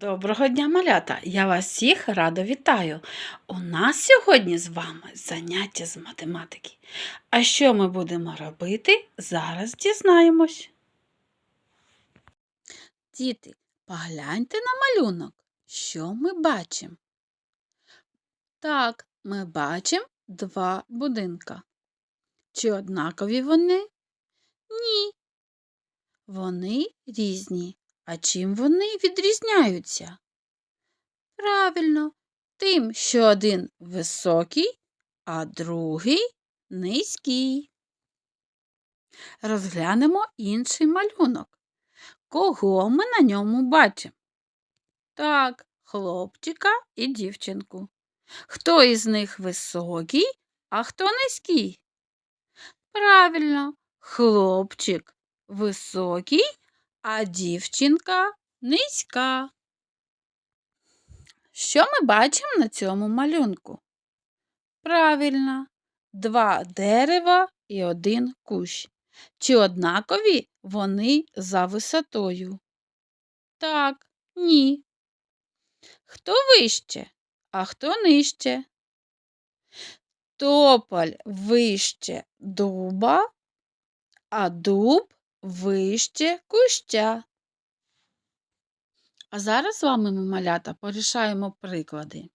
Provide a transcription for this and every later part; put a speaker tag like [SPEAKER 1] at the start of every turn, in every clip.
[SPEAKER 1] Доброго дня, малята! Я вас всіх радо вітаю. У нас сьогодні з вами заняття з математики. А що ми будемо робити, зараз дізнаємось. Діти, погляньте на малюнок. Що ми бачимо? Так, ми бачимо два будинка. Чи однакові вони? Ні. Вони різні. А чим вони відрізняються? Правильно, тим, що один високий, а другий низький. Розглянемо інший малюнок. Кого ми на ньому бачимо? Так, хлопчика і дівчинку. Хто із них високий, а хто низький? Правильно, хлопчик високий, а дівчинка низька. Що ми бачимо на цьому малюнку? Правильно, два дерева і один кущ. Чи однакові вони за висотою? Так, ні. Хто вище, а хто нижче? Тополь вище дуба, а дуб вище куща. А зараз з вами, ми, малята, порішаємо приклади.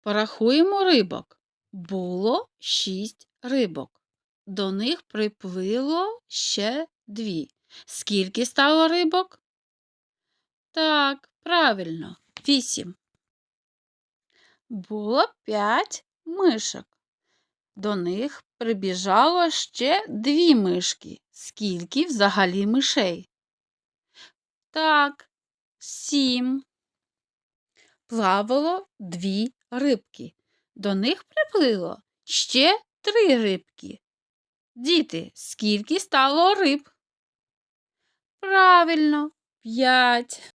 [SPEAKER 1] Порахуємо рибок. Було шість рибок. До них приплило ще дві. Скільки стало рибок? Так, правильно, вісім. Було п'ять мишок. До них прибіжало ще дві мишки. Скільки взагалі мишей? Так, сім. Плавало дві рибки. До них приплило ще три рибки. Діти, скільки стало риб? Правильно, п'ять.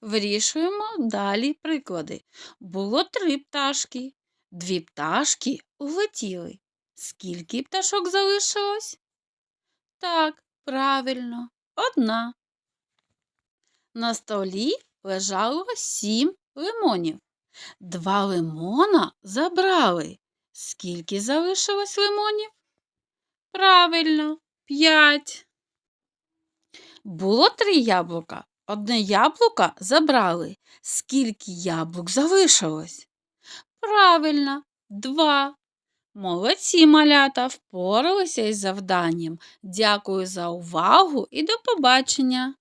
[SPEAKER 1] Вирішуємо далі приклади. Було три пташки. Дві пташки улетіли. Скільки пташок залишилось? Так, правильно, одна. На столі лежало сім лимонів. Два лимона забрали. Скільки залишилось лимонів? Правильно, п'ять. Було три яблука. Одне яблуко забрали. Скільки яблук залишилось? Правильно, два. Молодці малята впоралися із завданням. Дякую за увагу і до побачення!